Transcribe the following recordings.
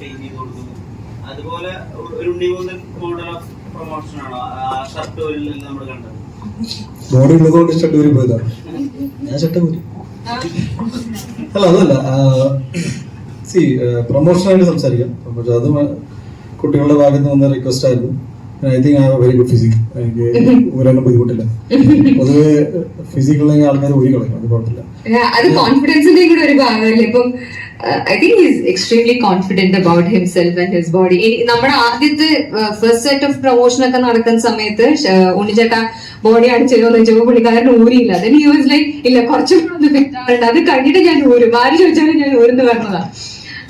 Paint ചെയ്ത് കൊടുക്കുന്നു. അതുപോലെ ഒരു ഉണ്ണിമൂന്നൻ മോഡൽ ഓഫ് പ്രൊമോഷൻ ആണോ? ആ ഷർട്ട് നമ്മൾ കണ്ടത്. ബോഡി ഉള്ളതുകൊണ്ട് ഷർട്ട് ഊരി പോയതാ. ഞാൻ ഷർട്ട് ഊരി. അല്ല അതല്ല സി പ്രൊമോഷനായിട്ട് സംസാരിക്കാം. പക്ഷെ അത് കുട്ടികളുടെ ഭാഗത്ത് നിന്ന് വന്ന റിക്വസ്റ്റ് ആയിരുന്നു. ഐ തിങ്ക് ആ വെരി ഗുഡ് ഫിസിക് എനിക്ക് ഊരാനും ബുദ്ധിമുട്ടില്ല. പൊതുവെ ഫിസിക്കുള്ള ആൾക്കാർ ഊരി കളയും അത് കുഴപ്പമില്ല. അത് കോൺഫിഡൻസിന്റെ കൂടെ ഒരു ഭാഗമല്ലേ? ഇപ്പം I think is extremely confident about himself and his body നമ്മുടെ ആദ്യത്തെ ഫസ്റ്റ് സെറ്റ് ഓഫ് പ്രൊമോഷൻ ഒക്കെ നടക്കുന്ന സമയത്ത് ഷ- ഉണ്ണിച്ചേട്ട ബോഡി അടിച്ചു എന്ന് വെച്ചപ്പോൾ പുള്ളിക്കാരൻ ഊരിയില്ല. അതിന് യൂസ് ലൈക്ക് ഇല്ല കുറച്ചും കൂടെ ഒന്ന് ഫിറ്റ് ആവുന്നുണ്ട് അത് കഴിഞ്ഞിട്ട് ഞാൻ ഊരും. ആര് ചോദിച്ചാലും ഞാൻ ഊരുന്ന് പറഞ്ഞതാ.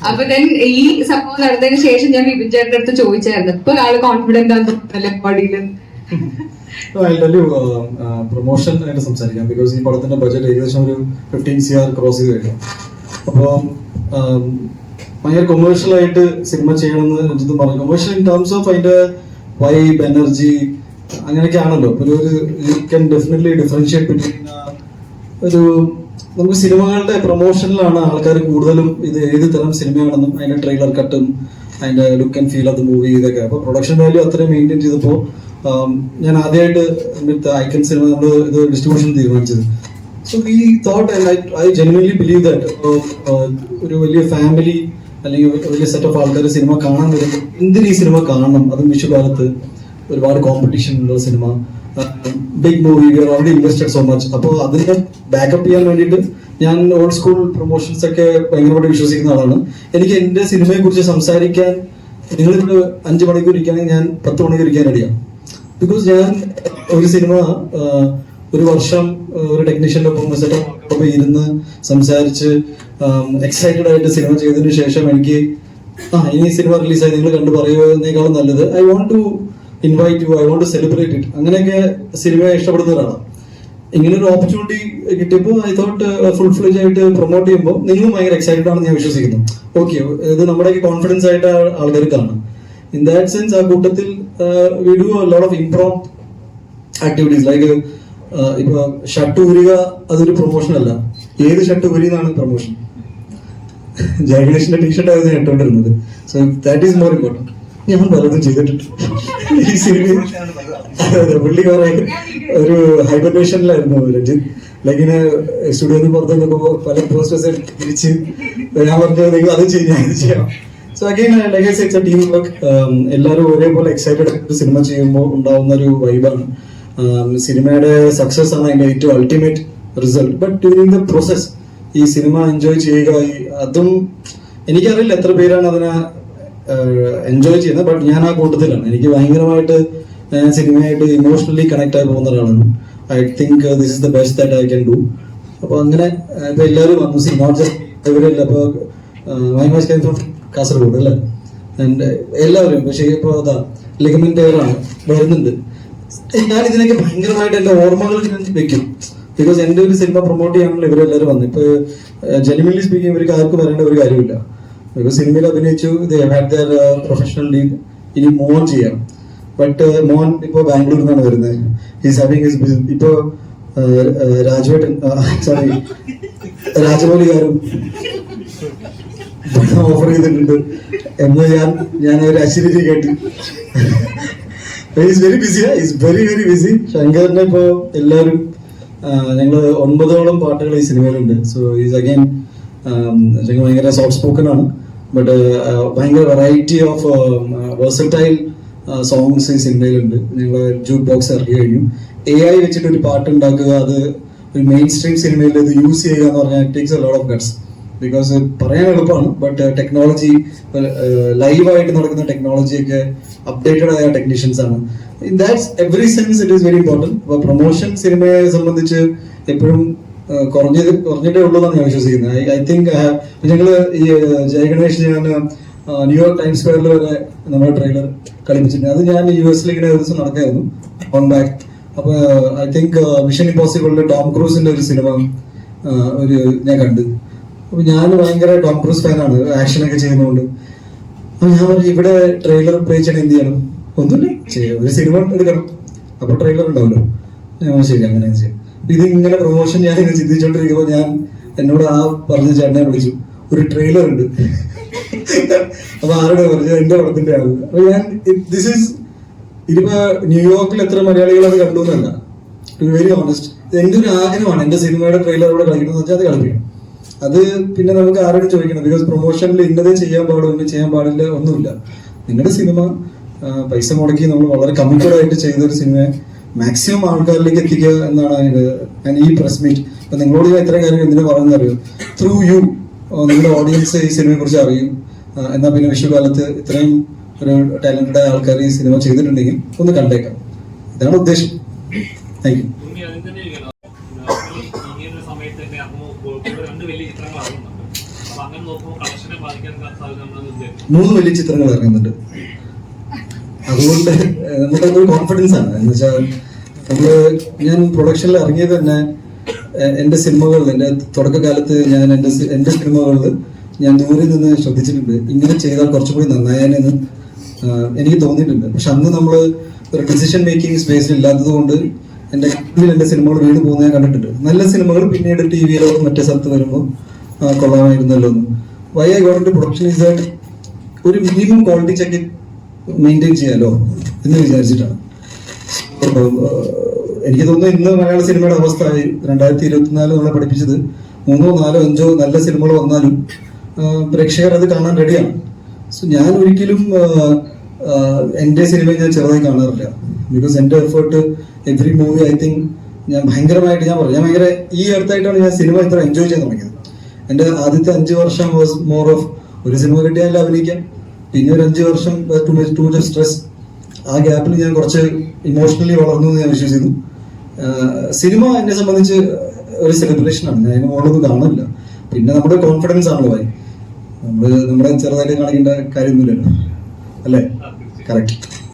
അപ്പൊ ദെൻ ഈ സംഭവം നടന്നതിന് ശേഷം ഞാൻ വിപിൻ ചേട്ടന്റെ അടുത്ത് ചോദിച്ചായിരുന്നു. ഇപ്പൊ ആൾ കോൺഫിഡന്റ് ആണ് ബോഡിയിൽ പ്രൊമോഷൻ ആയിട്ട് സംസാരിക്കാം. ബിക്കോസ് ഈ പടത്തിന്റെ ബജറ്റ് ഏകദേശം ഒരു ഫിഫ്റ്റീൻ സി ആർ ക്രോസ് ചെയ്ത് കഴിഞ്ഞു. അപ്പോൾ ഭയങ്കര കൊമേഴ്ഷ്യൽ ആയിട്ട് സിനിമ ചെയ്യണമെന്ന് രഞ്ജിത്ത് പറഞ്ഞു. കൊമേഴ്ഷ്യൽ ഇൻ ടേംസ് ഓഫ് അതിന്റെ വൈബ് എനർജി അങ്ങനെയൊക്കെ ആണല്ലോ അപ്പൊ ഒരു you can definitely differentiate between ഒരു നമുക്ക് സിനിമകളുടെ പ്രൊമോഷനിലാണ് ആൾക്കാർ കൂടുതലും ഇത് ഏത് തരം സിനിമയാണെന്നും അതിന്റെ ട്രെയിലർ കട്ടും അതിന്റെ look and feel of the movie ഇതൊക്കെ. അപ്പൊ പ്രൊഡക്ഷൻ വാല്യൂ അത്രയും മെയിന്റെയിൻ ചെയ്തപ്പോൾ ഞാൻ ആദ്യമായിട്ട് ഐക്കൺ സിനിമ നമ്മൾ ഇത് ഡിസ്ട്രിബ്യൂഷൻ തീരുമാനിച്ചത്. So we thought I genuinely believe that ഒരു വലിയ ഫാമിലി അല്ലെങ്കിൽ വലിയ സെറ്റ് ഓഫ് ആൾക്കാർ സിനിമ കാണാൻ വരുമ്പോൾ എന്തിനു ഈ സിനിമ കാണണം? അതും വിഷുകാലത്ത് ഒരുപാട് കോമ്പറ്റീഷൻ ഉള്ള cinema big movie we are already invested so much അപ്പോൾ അതിനെ ബാക്കപ്പ് ചെയ്യാൻ വേണ്ടിയിട്ട് ഞാൻ ഓൾഡ് സ്കൂൾ പ്രൊമോഷൻസ് ഒക്കെ ഭയങ്കരമായിട്ട് വിശ്വസിക്കുന്ന ആളാണ്. എനിക്ക് എന്റെ സിനിമയെ കുറിച്ച് സംസാരിക്കാൻ നിങ്ങളിവിടെ അഞ്ച് മണിക്കൂർ ഇരിക്കുകയാണെങ്കിൽ ഞാൻ പത്ത് മണിക്കൂർ ഇരിക്കാൻ റെഡിയാണ് ബിക്കോസ് ഞാൻ ഒരു സിനിമ ഒരു വർഷം ഒരു ടെക്നീഷ്യന്റെ ഒപ്പം ഇരുന്ന് സംസാരിച്ച് എക്സൈറ്റഡ് ആയിട്ട് സിനിമ ചെയ്തതിനു ശേഷം എനിക്ക് ആ ഇനി സിനിമ റിലീസായി നിങ്ങൾ കണ്ടു പറയുന്നതിനേക്കാളും നല്ലത് I want to invite you I want to celebrate it അങ്ങനെയൊക്കെ സിനിമയെ ഇഷ്ടപ്പെടുന്ന ഒരാളാണ് ഇങ്ങനെ ഒരു ഓപ്പർച്യൂണിറ്റി കിട്ടിയപ്പോൾ ഐ തോട്ട് ഫുൾ ഫ്ലെജ് ആയിട്ട് പ്രൊമോട്ട് ചെയ്യുമ്പോൾ നിങ്ങളും ഭയങ്കര എക്സൈറ്റഡ് ആണെന്ന് ഞാൻ വിശ്വസിക്കുന്നു. ഓക്കെ ഇത് നമ്മുടെ കോൺഫിഡൻസ് ആയിട്ട് ആൾക്കാർ കാണും ഇൻ ദാറ്റ് സെൻസ് ആ കൂട്ടത്തിൽ we do lot of impromptu activities like ഇപ്പൊ ഷർട്ട് ഊരുക അതൊരു പ്രൊമോഷൻ അല്ല. ഏത് ഷർട്ട് ഊരിയതാണ് പ്രൊമോഷൻ ജയഗണേഷിന്റെ ടീഷർട്ട് ആയിരുന്നു ഇട്ടുകൊണ്ടിരുന്നത്. So that is more important ഞാൻ പലതും ചെയ്തിട്ടുണ്ട്. ഈ പുള്ളി കുറെ ഒരു ഹൈബർനേഷനിലായിരുന്നു രഞ്ജിത്ത്. ലൈക്ക് ഇങ്ങനെ സ്റ്റുഡിയോയിൽ പുറത്ത് നിൽക്കുമ്പോൾ പല പോസ്റ്റേഴ്സ് തിരിച്ച് ഞാൻ പറഞ്ഞു നിങ്ങൾ അത് ചെയ്യാം ഇത് ചെയ്യാം. So again like team work എല്ലാവരും ഒരേപോലെ എക്സൈറ്റഡ് സിനിമ ചെയ്യുമ്പോൾ ഉണ്ടാവുന്ന ഒരു വൈബാണ് സിനിമയുടെ സക്സസ് ആണ് അതിന്റെ ഏറ്റവും ultimate result but during the process ഈ സിനിമ എൻജോയ് ചെയ്യുക അതും എനിക്കറിയില്ല എത്ര പേരാണ് അതിനെ എൻജോയ് ചെയ്യുന്നത്. ബട്ട് ഞാൻ ആ കൂട്ടത്തിലാണ്. എനിക്ക് ഭയങ്കരമായിട്ട് ഞാൻ സിനിമയായിട്ട് ഇമോഷണലി കണക്ട് ആയി പോകുന്ന ഒരാളാണ്. I think this is the best that I can do അപ്പൊ അങ്ങനെ uh, ഇപ്പൊ എല്ലാവരും വന്നു സി നോട്ട് ജസ്റ്റ് ഇവരല്ല ഇപ്പൊ മൈമാസ് കൈ ഫ്രം കാസർഗോഡ് അല്ലേ? ആൻഡ് എല്ലാവരും പക്ഷേ ഇപ്പൊ അതാ ലിഗമെന്റ് ആണ് വരുന്നുണ്ട്. ഞാൻ ഇതിനൊക്കെ ഭയങ്കരമായിട്ട് എന്റെ ഓർമ്മകൾ വെക്കും. ബിക്കോസ് എന്റെ ഒരു സിനിമ പ്രൊമോട്ട് ചെയ്യാനുള്ള ഇവരെല്ലാവരും വന്നു. ഇപ്പൊ ജെനുവൻലി സ്പീക്കിംഗ് ഇവർക്ക് ആർക്കും വരേണ്ട ഒരു കാര്യമില്ല. ബിക്കോസ് സിനിമയിൽ അഭിനയിച്ചു പ്രൊഫഷണൽ ലീഗ് ഇനി മോൻ ചെയ്യാം. ബട്ട് മോൻ ഇപ്പൊ ബാംഗ്ലൂരിൽ നിന്നാണ് വരുന്നത്. ഹിസ് ഹാവിംഗ് ഹിസ് ഇപ്പൊ രാജുവേട്ടൻ സോറി രാജമൗലി ഗാരും ഓഫർ ചെയ്തിട്ടുണ്ട്. എന്ന് ഞാൻ ഞാൻ ഒരു അശ്വതി കേട്ടു. Very busy is very very busy ശങ്കറിനെ ഇപ്പോ എല്ലാവരും ഞങ്ങൾ ഒൻപതോളം പാട്ടുകൾ ഈ സിനിമയിലുണ്ട്. സോ ഈസ് അഗൈൻ ശങ്കർ ഭയങ്കര സോഫ്റ്റ് സ്പോക്കൺ ആണ് ബട്ട് ഭയങ്കര വെറൈറ്റി ഓഫ് വേഴ്സറ്റൈൽ സോങ്സ് ഈ സിനിമയിലുണ്ട്. ഞങ്ങൾ ജൂട്ട് ബോക്സ് ഇറക്കി കഴിഞ്ഞു. എ ഐ വെച്ചിട്ട് ഒരു പാട്ട് ഉണ്ടാക്കുക അത് ഒരു മെയിൻ സ്ട്രീം സിനിമയിൽ ഇത് യൂസ് ചെയ്യുക എന്ന് പറഞ്ഞാൽ takes a load of guts because പറയാൻ എളുപ്പമാണ് ബട്ട് ടെക്നോളജി ലൈവായിട്ട് നടക്കുന്ന ടെക്നോളജി ഒക്കെ അപ്ഡേറ്റഡ് ആയ ടെക്നീഷ്യൻസ് ആണ്. In that's every sense it is very important അപ്പോൾ പ്രൊമോഷൻ സിനിമയെ സംബന്ധിച്ച് എപ്പോഴും കുറഞ്ഞത് കുറഞ്ഞിട്ടേ ഉള്ളൂ എന്നാണ് ഞാൻ വിശ്വസിക്കുന്നത്. ഐ ഐ തിങ്ക് ഞങ്ങൾ ഈ ജയഗണേഷ് ഞാൻ ന്യൂയോർക്ക് ടൈംസ് സ്ക്വയറിൽ വരെ നമ്മുടെ ട്രെയിലർ കളിപ്പിച്ചിട്ടുണ്ട്. അത് ഞാൻ യു എസിൽ ഇങ്ങനെ ഒരു ദിവസം നടക്കായിരുന്നു ഓൺ ബാക്ക് അപ്പൊ ഐ തിങ്ക് മിഷൻ ഇമ്പോസിബിളിൽ ടോം ക്രൂസിന്റെ ഒരു സിനിമ ഒരു ഞാൻ കണ്ടു. അപ്പൊ ഞാൻ ഭയങ്കര ടോം ക്രൂസ് ഫാനാണ് ആക്ഷൻ ഒക്കെ ചെയ്യുന്നതുകൊണ്ട് അപ്പൊ ഞാൻ പറഞ്ഞു ഇവിടെ ട്രെയിലർ പ്ലേ ചെയ്യണം എന്ത് ചെയ്യണം? ഒന്നുമില്ല ഒരു സിനിമ എടുക്കണം. അപ്പൊ ട്രെയിലർ ഉണ്ടാവല്ലോ. ഞാൻ ശരി അങ്ങനെ ചെയ്യാം. ഇത് ഇങ്ങനെ പ്രൊമോഷൻ ഞാൻ ഇങ്ങനെ ചിന്തിച്ചോണ്ടിരിക്കുമ്പോ ഞാൻ എന്നോട് ആ പറഞ്ഞ ചേട്ടനെ വിളിച്ചു. ഒരു ട്രെയിലർ ഉണ്ട്. അപ്പൊ ആരോട് പറഞ്ഞു എന്റെ പടത്തിന്റെ ആൾ അപ്പൊ ഞാൻ ദിസ് ഈസ് ഇതിപ്പോ ന്യൂയോർക്കിൽ എത്ര മലയാളികൾ അത് കണ്ടു എന്നല്ല. വെരി ഓണസ്റ്റ് എന്റെ ഒരു ആഗ്രഹമാണ്? എന്റെ സിനിമയുടെ ട്രെയിലർ ഇവിടെ കളിക്കണമെന്ന് വെച്ചാൽ അത് കളിക്കണം അത് പിന്നെ നമുക്ക് ആരോട് ചോദിക്കണം? ബിക്കോസ് പ്രൊമോഷനിൽ ഇന്നതേ ചെയ്യാൻ പാടും ഇന്ന ചെയ്യാൻ പാടില്ല ഒന്നുമില്ല. നിങ്ങളുടെ സിനിമ പൈസ മുടക്കി നമ്മൾ വളരെ കമ്മിറ്റഡ് ആയിട്ട് ചെയ്ത ഒരു സിനിമയെ മാക്സിമം ആൾക്കാരിലേക്ക് എത്തിക്കുക എന്നാണ് അതിന്റെ ഞാൻ ഈ പ്രസ് മീറ്റ് ഇപ്പൊ നിങ്ങളോട് ഞാൻ ഇത്രയും കാര്യം എന്തിനാ പറയുന്നത് അറിയോ? ത്രൂ യു നിങ്ങളുടെ ഓഡിയൻസ് ഈ സിനിമയെ കുറിച്ച് അറിയും. എന്നാ പിന്നെ വിഷുകാലത്ത് ഇത്രയും ഒരു ടാലന്റഡ് ആയ ആൾക്കാർ ഈ സിനിമ ചെയ്തിട്ടുണ്ടെങ്കിൽ ഒന്ന് കണ്ടേക്കാം. ഇതാണ് ഉദ്ദേശം. താങ്ക് യു ഉണ്ണി അതിന് തന്നെ ഇരിക്കണം. നോർമലി ഇങ്ങനൊരു സമയത്ത് തന്നെ അമ്മ കോഴിക്കോട് രണ്ട് വലിയ ചിത്രങ്ങൾ ഇറങ്ങുന്നുണ്ട് അപ്പൊ അങ്ങനെ നോക്കുമ്പോൾ കളക്ഷനെ ബാധിക്കാൻ സാധ്യത നമ്മൾ ഉദ്ദേശിക്കും മൂന്ന് വലിയ ചിത്രങ്ങൾ ഇറങ്ങുന്നുണ്ട്. അതുകൊണ്ട് നമുക്ക് കോൺഫിഡൻസ് ആണ്. എന്ന് വെച്ചാൽ നമ്മൾ ഞാൻ പ്രൊഡക്ഷനിൽ ഇറങ്ങിയത് തന്നെ എന്റെ സിനിമകളിൽ എന്റെ തുടക്കകാലത്ത് ഞാൻ എന്റെ സി- എന്റെ സിനിമകളിൽ ഞാൻ ദൂരെ നിന്ന് ശ്രദ്ധിച്ചിട്ടുണ്ട്. ഇങ്ങനെ ചെയ്താൽ കുറച്ചും കൂടി നന്നായാനെന്ന് എനിക്ക് തോന്നിയിട്ടുണ്ട്. പക്ഷെ അന്ന് നമ്മൾ ഒരു ഡിസിഷൻ മേക്കിംഗ് സ്പേസിൽ ഇല്ലാത്തത് കൊണ്ട് കണ്ണിൽ എന്റെ സിനിമകൾ വീണ് പോകുന്ന ഞാൻ കണ്ടിട്ടുണ്ട്. നല്ല സിനിമകൾ പിന്നീട് ടി വിയിലോ മറ്റേ സ്ഥലത്ത് വരുമ്പോൾ കൊള്ളാമായിരുന്നല്ലോ എന്ന്. Why I got production is that ഒരു മിനിമം ക്വാളിറ്റി ചെക്ക് മെയിന്റെയിൻ ചെയ്യാലോ എന്ന് വിചാരിച്ചിട്ടാണ്. എനിക്ക് തോന്നുന്നു ഇന്ന് മലയാള സിനിമയുടെ അവസ്ഥ രണ്ടായിരത്തി ഇരുപത്തിനാല് നമ്മളെ പഠിപ്പിച്ചത് മൂന്നോ നാലോ അഞ്ചോ നല്ല സിനിമകൾ വന്നാലും പ്രേക്ഷകർ അത് കാണാൻ റെഡിയാണ് സോ ഞാൻ ഒരിക്കലും എന്റെ സിനിമ ഞാൻ ചെറുതായി കാണാറില്ല. ബിക്കോസ് എന്റെ effort every movie I think ഞാൻ ഭയങ്കരമായിട്ട് ഞാൻ പറഞ്ഞു. ഞാൻ ഭയങ്കര ഈ അടുത്തായിട്ടാണ് ഞാൻ സിനിമ ഇത്ര എൻജോയ് ചെയ്യാൻ തുടങ്ങിയത്. എന്റെ ആദ്യത്തെ അഞ്ച് വർഷം വാസ് മോർ ഓഫ് ഒരു സിനിമ കിട്ടിയാൽ അഭിനയിക്കാം പിന്നെ ഒരു അഞ്ച് വർഷം too much too much stress ആ ഗ്യാപ്പിൽ ഞാൻ കുറച്ച് ഇമോഷണലി വളർന്നു എന്ന് ഞാൻ വിശ്വസിക്കുന്നു. സിനിമ എന്നെ സംബന്ധിച്ച് ഒരു സെലിബ്രേഷൻ ആണ്. ഞാൻ അതിന് മോളൊന്നും കാണില്ല പിന്നെ നമ്മുടെ കോൺഫിഡൻസ് ആണല്ലോ ഭായി. നമ്മൾ നമ്മുടെ ചെറുതായിട്ട് കാണിക്കേണ്ട കാര്യമൊന്നുമില്ലല്ലോ. അല്ലേ? കറക്റ്റ്